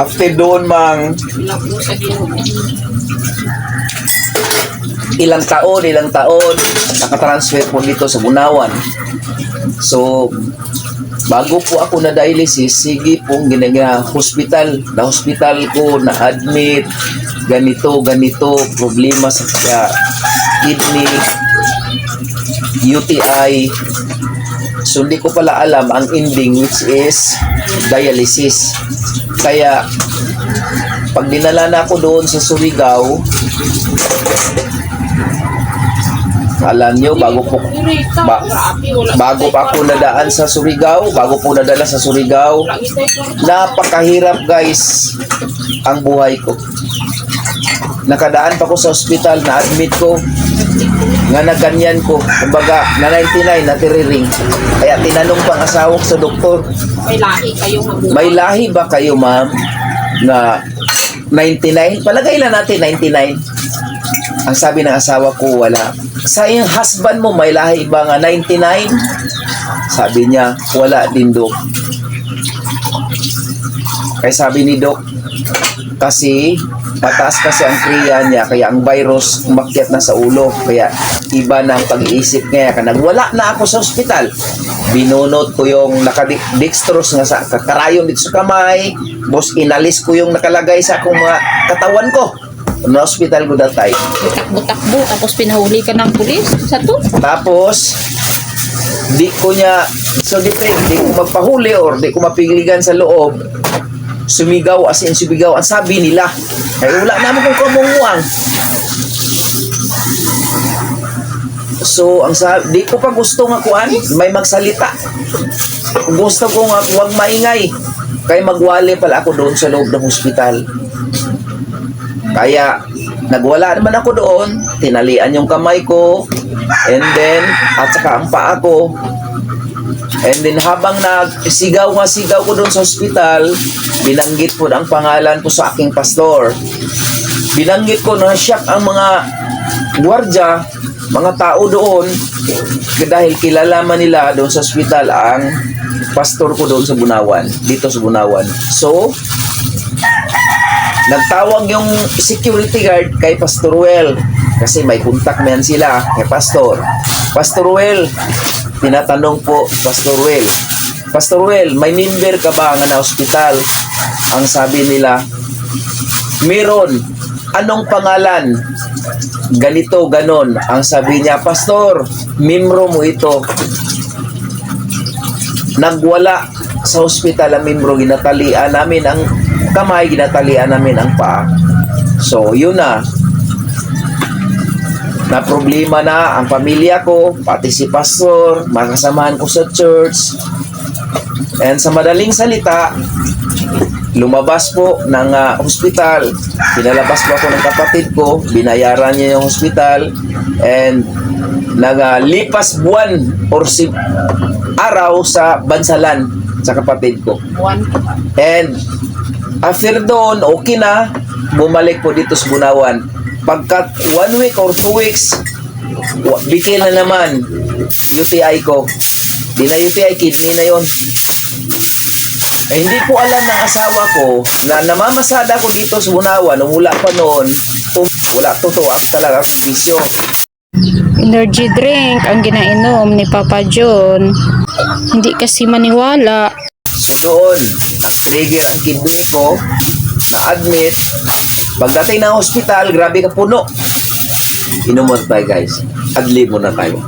After doon mang ilang taon, ilang taon, nakatransfer po dito sa Bunawan. So, bago po ako na dialysis, sige pong ginagawa hospital. Na hospital ko, na admit, ganito, ganito, problema sa kidney, UTI. So, hindi ko pala alam ang ending which is dialysis. Kaya, pag dinala na ako doon sa Surigao, alam nyo, bago po, ba, bago pa ako nadaan sa Surigao, bago po nadala sa Surigao, napakahirap guys ang buhay ko. Nakadaan pa ko sa ospital, na-admit ko, nga na ganyan ko, kumbaga, na 99, natiriring. Kaya tinanong pang asawa ko sa doktor, May lahi kayong mabuhay. may lahi ba kayo ma'am na 99? Palagay lang natin 99. Ang sabi ng asawa ko, wala. Sa iyong husband mo, may lahi ba nga 99? Sabi niya, wala din, Dok. Kaya sabi ni Dok, kasi pataas kasi ang kriya niya, kaya ang virus umakyat na sa ulo. Kaya iba na ang pag-iisip niya. Kaya nagwala na ako sa ospital. Binunot ko yung nakadextrose nga sa kakarayon dito sa kamay. Boss, inalis ko yung nakalagay sa akong mga katawan ko. Na hospital ko that time. Takbo-takbo, tapos pinahuli ka ng pulis sa to. Tapos, di ko niya, so depende, di ko magpahuli or di ko mapiligan sa loob, sumigaw as in sumigaw, ang sabi nila, ay wala naman kung kamunguang. So, ang sabi, di ko pa gusto nga kuan, may magsalita. Gusto ko nga huwag maingay. Kaya magwali pala ako doon sa loob ng hospital. Kaya, nagwala naman ako doon, tinalian yung kamay ko, and then, at saka ang paa ko, and then habang nagsigaw nga sigaw ko doon sa ospital, binanggit po ang pangalan ko sa aking pastor. Binanggit ko na shock ang mga gwardya, mga tao doon, dahil kilala man nila doon sa ospital ang pastor ko doon sa Bunawan, dito sa Bunawan. So, Nagtawag yung security guard kay Pastor Well kasi may contact man sila kay Pastor. Pastor Well, tinatanong po Pastor Well, Pastor Well, may member ka ba nga na ospital? Ang sabi nila, meron. Anong pangalan? Ganito, ganon. Ang sabi niya, Pastor, membro mo ito. Nagwala sa ospital ang membro, ginatalian namin ang kamay, ginatalian namin ang paa. So, yun na. Na problema na ang pamilya ko, pati si pastor, makasamahan ko sa church. And sa madaling salita, lumabas po ng ah, hospital. Pinalabas po ako ng kapatid ko, binayaran niya yung hospital, and naglipas buwan or si araw sa bansalan sa kapatid ko. And after doon, okay na, bumalik po dito sa Bunawan. Pagkat one week or two weeks, bikil na naman UTI ko. Di na UTI, kidney na yon. Eh, hindi ko alam ng asawa ko na namamasada ko dito sa Bunawan nung wala pa noon, um, wala totoo ako talaga akong bisyo. Energy drink ang ginainom ni Papa John. Hindi kasi maniwala. So doon, nag-trigger ang kidney ko, na-admit. Pagdating ng hospital, grabe ka puno. Inom muna tayo guys. Adlib muna tayo.